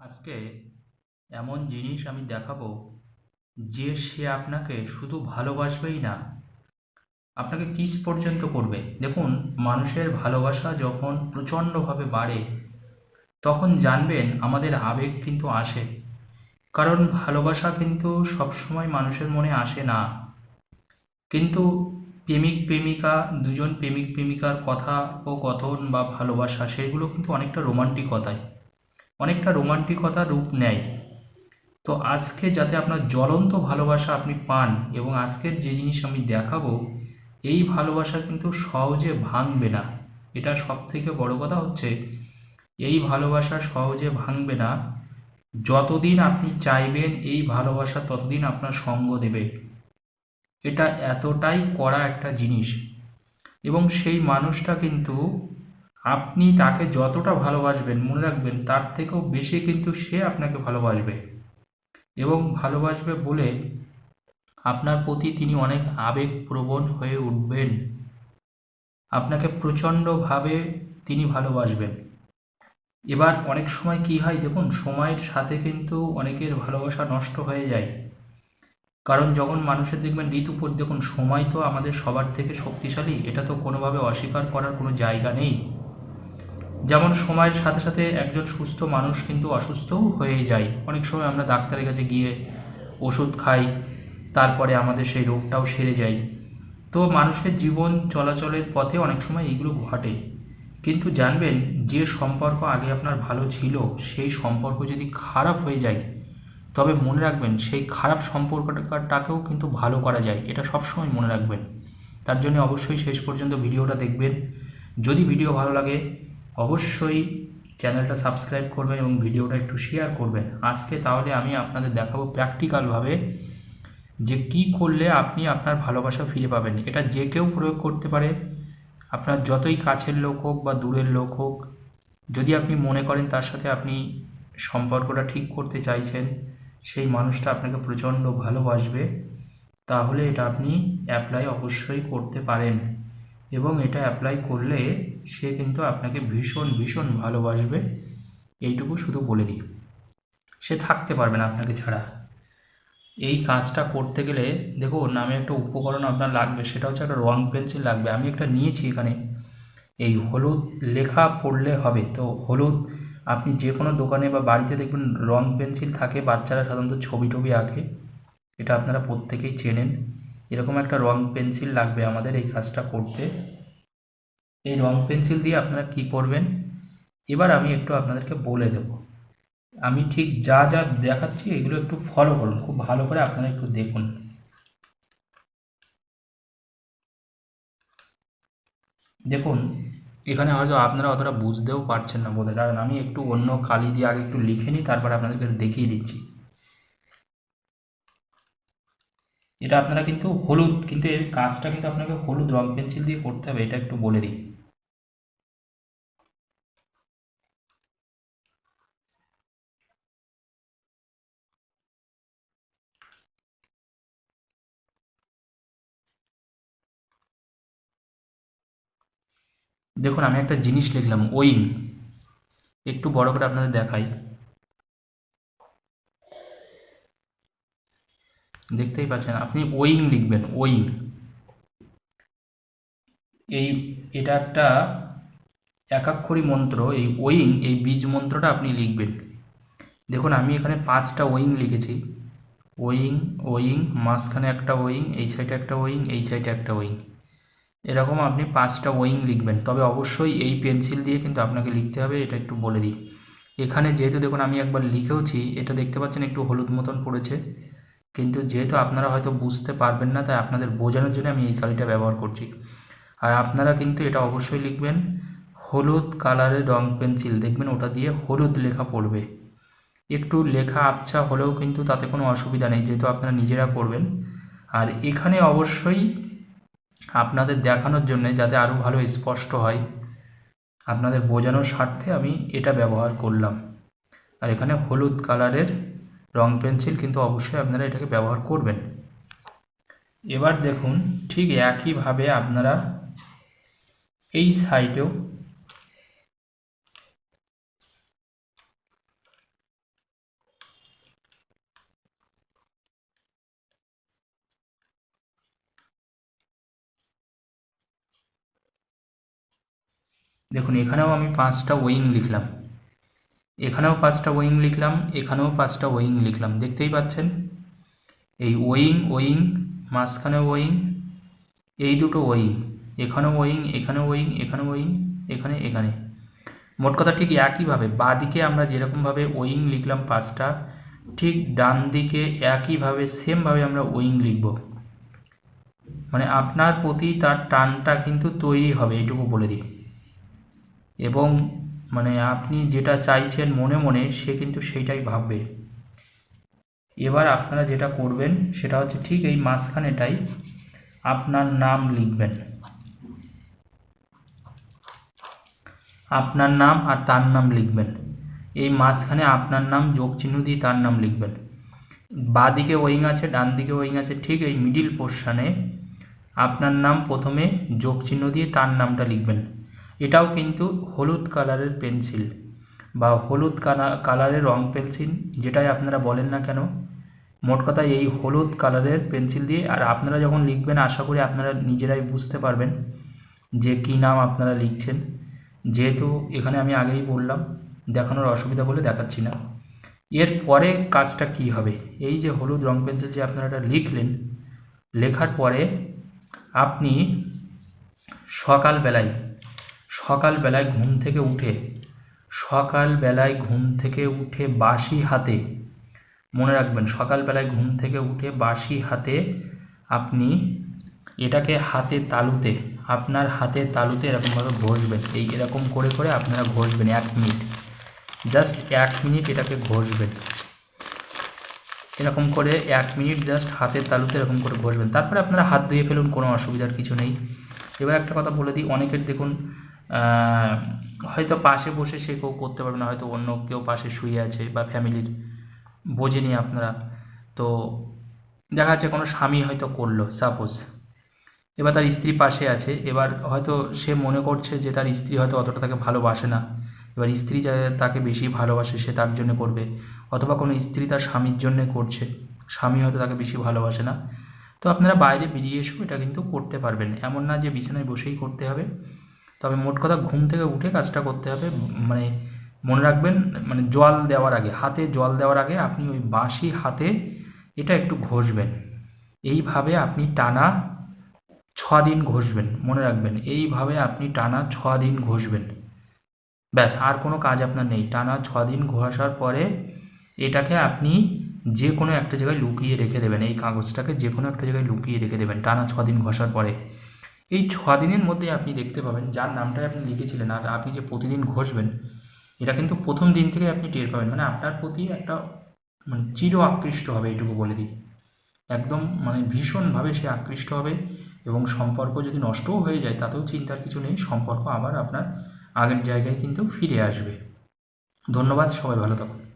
আজকে এমন জিনিস আমি দেখাবো যে সে আপনাকে শুধু ভালোবাসবেই না, আপনাকে কিস পর্যন্ত করবে। দেখুন, মানুষের ভালোবাসা যখন প্রচণ্ডভাবে বাড়ে, তখন জানবেন আমাদের আবেগ কিন্তু আসে। কারণ ভালোবাসা কিন্তু সবসময় মানুষের মনে আসে না। কিন্তু প্রেমিক প্রেমিকা, দুজন প্রেমিক প্রেমিকার কথা ও কথন বা ভালোবাসা, সেগুলো কিন্তু অনেকটা রোমান্টিকতায় অনেকটা রোমান্টিকতা রূপ নেয়। তো আজকে যাতে আপনার জ্বলন্ত ভালোবাসা আপনি পান এবং আজকের যে জিনিস আমি দেখাবো, এই ভালোবাসা কিন্তু সহজে ভাঙবে না। এটা সব থেকে বড় কথা হচ্ছে, এই ভালোবাসা সহজে ভাঙবে না। যতদিন আপনি চাইবেন এই ভালোবাসা ততদিন আপনার সঙ্গ দেবে। এটা এতটাই কড়া একটা জিনিস। এবং সেই মানুষটা কিন্তু আপনি তাকে যতটা ভালোবাসবেন, মনে রাখবেন তার থেকেও বেশি কিন্তু সে আপনাকে ভালোবাসবে। এবং ভালোবাসবে বলে আপনার প্রতি তিনি অনেক আবেগপ্রবণ হয়ে উঠবেন। আপনাকে প্রচণ্ডভাবে তিনি ভালোবাসবেন। এবার অনেক সময় কি হয় দেখুন, সময়ের সাথে কিন্তু অনেকের ভালোবাসা নষ্ট হয়ে যায়। কারণ যখন মানুষের দেখবেন ঋতুপর, দেখুন সময় তো আমাদের সবার থেকে শক্তিশালী, এটা তো কোনোভাবে অস্বীকার করার কোনো জায়গা নেই। যেমন সময়ের সাথে সাথে একজন সুস্থ মানুষ কিন্তু অসুস্থও হয়ে যায়। অনেক সময় আমরা ডাক্তারের কাছে গিয়ে ওষুধ খাই, তারপরে আমাদের সেই রোগটাও সেরে যায়। তো মানুষের জীবন চলাচলের পথে অনেক সময় এইগুলো ঘটে। কিন্তু জানবেন, যে সম্পর্ক আগে আপনার ভালো ছিল, সেই সম্পর্ক যদি খারাপ হয়ে যায়, তবে মনে রাখবেন, সেই খারাপ সম্পর্কটাকেও কিন্তু ভালো করা যায়। এটা সবসময় মনে রাখবেন। তার জন্য অবশ্যই শেষ পর্যন্ত ভিডিওটা দেখবেন। যদি ভিডিও ভালো লাগে অবশ্যই চ্যানেলটা সাবস্ক্রাইব করবেন এবং ভিডিওটা একটু শেয়ার করবেন। আজকে তাহলে আমি আপনাদের দেখাবো প্র্যাকটিক্যালভাবে যে কি করলে আপনি আপনার ভালোবাসা ফিরে পাবেন। এটা যে কেউ প্রয়োগ করতে পারে। আপনার যতই কাছের লোক হোক বা দূরের লোক হোক, যদি আপনি মনে করেন তার সাথে আপনি সম্পর্কটা ঠিক করতে চাইছেন, সেই মানুষটা আপনাকে প্রচণ্ড ভালোবাসবে, তাহলে এটা আপনি অ্যাপ্লাই অবশ্যই করতে পারেন। এবং এটা অ্যাপ্লাই করলে সে কিন্তু আপনাকে ভীষণ ভীষণ ভালোবাসবে। এইটুকু শুধু বলে দিই। সে থাকতে পারবে না আপনাকে ছাড়া। এই কাজটা করতে গেলে, দেখুন, আমি একটা উপকরণ আপনার লাগবে, সেটা হচ্ছে একটা রং পেন্সিল লাগবে। আমি একটা নিয়েছি এখানে। এই হলুদ লেখা পড়লে হবে। তো হলুদ, আপনি যে কোনো দোকানে বা বাড়িতে দেখবেন রং পেন্সিল থাকে, বাচ্চারা সাধারণত ছবি টবি আঁকে। এটা আপনারা প্রত্যেকেই চেনেন। এরকম একটা রং পেন্সিল লাগবে আমাদের এই কাজটা করতে। এই রং পেন্সিল দিয়ে আপনারা কি করবেন? এবার আমি একটু আপনাদেরকে বলে দেব। আমি ঠিক যা যা দেখাচ্ছি এগুলো একটু ফলো করুন, খুব ভালো করে আপনারা একটু দেখুন। দেখুন, এখানে হয়তো আপনারা অতটা বুঝতেও পারছেন না বলে দাঁড়ান, আমি একটু অন্য কালি দিয়ে আগে একটু লিখে নিই, তারপর আপনাদেরকে দেখিয়ে দিচ্ছি। এটা আপনারা কিন্তু হলুদ, কিন্তু এর কাজটা কিন্তু আপনাকে হলুদ রং পেন্সিল দিয়ে করতে হবে, এটা একটু বলে দিই। দেখুন, আমি একটা জিনিস লিখলাম ওইং একটু বড় করে আপনাদের দেখাই। দেখতেই পাচ্ছেন, আপনি ওয়িং লিখবেন ওয়িং এই, এটা একটা একাক্ষরী মন্ত্র, এই ওয়িং এই বীজ মন্ত্রটা আপনি লিখবেন। দেখুন, আমি এখানে পাঁচটা ওয়িং লিখেছি। ওয়িং ওয়িং মাঝখানে একটা ওইং এই সাইডে একটা ওয়িং এই সাইডে একটা ওয়িং এরকম আপনি পাঁচটা ওয়িং লিখবেন। তবে অবশ্যই এই পেন্সিল দিয়ে কিন্তু আপনাকে লিখতে হবে, এটা একটু বলে দিই। এখানে যেহেতু দেখুন, আমি একবার লিখেওছি, এটা দেখতে পাচ্ছেন একটু হলুদ মতন পড়েছে। কিন্তু যেহেতু আপনারা হয়তো বুঝতে পারবেন না, তাই আপনাদের বোঝানোর জন্য আমি এই কালিটা ব্যবহার করছি। আর আপনারা কিন্তু এটা অবশ্যই লিখবেন, হলুদ কালারের রং পেন্সিল। দেখবেন ওটা দিয়ে হলুদ লেখা পড়বে। একটু লেখা আবছা হলেও কিন্তু তাতে কোনো অসুবিধা নেই, যেহেতু আপনারা নিজেরা করবেন। আর এখানে অবশ্যই আপনাদের দেখানোর জন্য যাতে আরও ভালো স্পষ্ট হয়, আপনাদের বোঝানোর স্বার্থে আমি এটা ব্যবহার করলাম। আর এখানে হলুদ কালারের রং পেন্সিল, কিন্তু অবশ্যই আপনারা এটাকে ব্যবহার করবেন। এবার দেখুন, ঠিক একইভাবে আপনারা এই সাইডেও দেখুন, এখানেও আমি পাঁচটা উইং লিখলাম। এখানেও পাঁচটা ওয়িং লিখলাম, এখানেও পাঁচটা ওয়িং লিখলাম। দেখতেই পাচ্ছেন? এই ওয়িং ওয়িং, মাঝখানে ওয়িং, এই দুটো ওয়িং, এখানেও ওয়িং এখানে ওয়িং এখানে ওয়িং, এখানে এখানে। মোট কথা ঠিক একইভাবে বাঁ দিকে আমরা যেরকমভাবে ওয়িং লিখলাম পাঁচটা, ঠিক ডান দিকে একইভাবে সেমভাবে আমরা ওয়িং লিখব। মানে আপনার প্রতি তার টানটা কিন্তু তৈরি হবে এইটুকু বলে দিই। এবং মানে আপনি যেটা চাইছেন মনে মনে সে কিন্তু সেইটাই ভাববে। এবার আপনারা যেটা করবেন সেটা হচ্ছে ঠিক এই মাঝখানেটাই আপনার নাম লিখবেন। আপনার নাম আর তার নাম লিখবেন। এই মাঝখানে আপনার নাম, যোগ চিহ্ন দিয়ে তার নাম লিখবেন। বাঁ দিকে ওয়িং আছে ডান দিকে ওয়িং আছে, ঠিক এই মিডিল পোর্শানে আপনার নাম প্রথমে যোগ চিহ্ন দিয়ে তার নামটা লিখবেন। এটাও কিন্তু হলুদ কালারের পেন্সিল বা হলুদ কালারের রং পেন্সিল যেটাই আপনারা বলেন না কেন। মোট কথা এই হলুদ কালারের পেন্সিল দিয়ে আর আপনারা যখন লিখবেন, আশা করি আপনারা নিজেরাই বুঝতে পারবেন যে কী নাম আপনারা লিখছেন। যেহেতু এখানে আমি আগেই বললাম, দেখানোর অসুবিধা বলে দেখাচ্ছি না। এর পরে কাজটা কি হবে? এই যে হলুদ রং পেন্সিল যে আপনারা এটা লিখলেন, লেখার পরে আপনি সকালবেলায় সকালবেলায় ঘুম থেকে উঠে, সকালবেলায় ঘুম থেকে উঠে বাসি হাতে, মনে রাখবেন, সকালবেলায় ঘুম থেকে উঠে বাসি হাতে আপনি এটাকে হাতে তালুতে, আপনার হাতে তালুতে এরকমভাবে ঘষবেন। এই এরকম করে করে আপনারা ঘষবেন এক মিনিট। জাস্ট এক মিনিট এটাকে ঘষবেন। এরকম করে এক মিনিট জাস্ট হাতের তালুতে এরকম করে ঘষবেন। তারপরে আপনারা হাত ধুয়ে ফেলুন, কোনো অসুবিধার কিছু নেই। এবার একটা কথা বলে দিই, অনেকের দেখুন হয়তো পাশে বসে সে কেউ করতে পারবে না, হয়তো অন্য কেউ পাশে শুয়ে আছে বা ফ্যামিলির বোঝেনি আপনারা। তো দেখা যাচ্ছে কোনো স্বামী হয়তো করল সাপোজ এবার তার স্ত্রী পাশে আছে, এবার হয়তো সে মনে করছে যে তার স্ত্রী হয়তো অতটা তাকে ভালোবাসে না। এবার স্ত্রী যা তাকে বেশি ভালোবাসে সে তার জন্য করবে, অথবা কোনো স্ত্রী তার স্বামীর জন্যে করছে, স্বামী হয়তো তাকে বেশি ভালোবাসে না। তো আপনারা বাইরে বেরিয়ে এসেও এটা কিন্তু করতে পারবেন। এমন না যে বিছানায় বসেই করতে হবে। তবে মোট কথা ঘুম থেকে উঠে কাজটা করতে হবে মানে মনে রাখবেন মানে জল দেওয়ার আগে, হাতে জল দেওয়ার আগে আপনি ওই বাঁশি হাতে এটা একটু ঘষবেন। এইভাবে আপনি টানা ছ দিন ঘষবেন, মনে রাখবেন, এইভাবে আপনি টানা ছ দিন ঘষবেন। ব্যাস, আর কোনো কাজ আপনার নেই। টানা ছ দিন ঘষার পরে এটাকে আপনি যে কোনো একটা জায়গায় লুকিয়ে রেখে দেবেন, এই কাগজটাকে যে কোনো একটা জায়গায় লুকিয়ে রেখে দেবেন, টানা ছ দিন ঘষার পরে। এই ছ দিনের মধ্যে আপনি দেখতে পাবেন যার নামটাই আপনি লিখেছিলেন আর আপনি যে প্রতিদিন ঘষবেন, এটা কিন্তু প্রথম দিন থেকে আপনি টের পাবেন। মানে আপনার প্রতি একটা মানে চির আকৃষ্ট হবে এইটুকু বলে দিই। একদম মানে ভীষণভাবে সে আকৃষ্ট হবে এবং সম্পর্ক যদি নষ্টও হয়ে যায়, তাতেও চিন্তার কিছু নেই, সম্পর্ক আবার আপনার আগের জায়গায় কিন্তু ফিরে আসবে। ধন্যবাদ, সবাই ভালো থাকুন।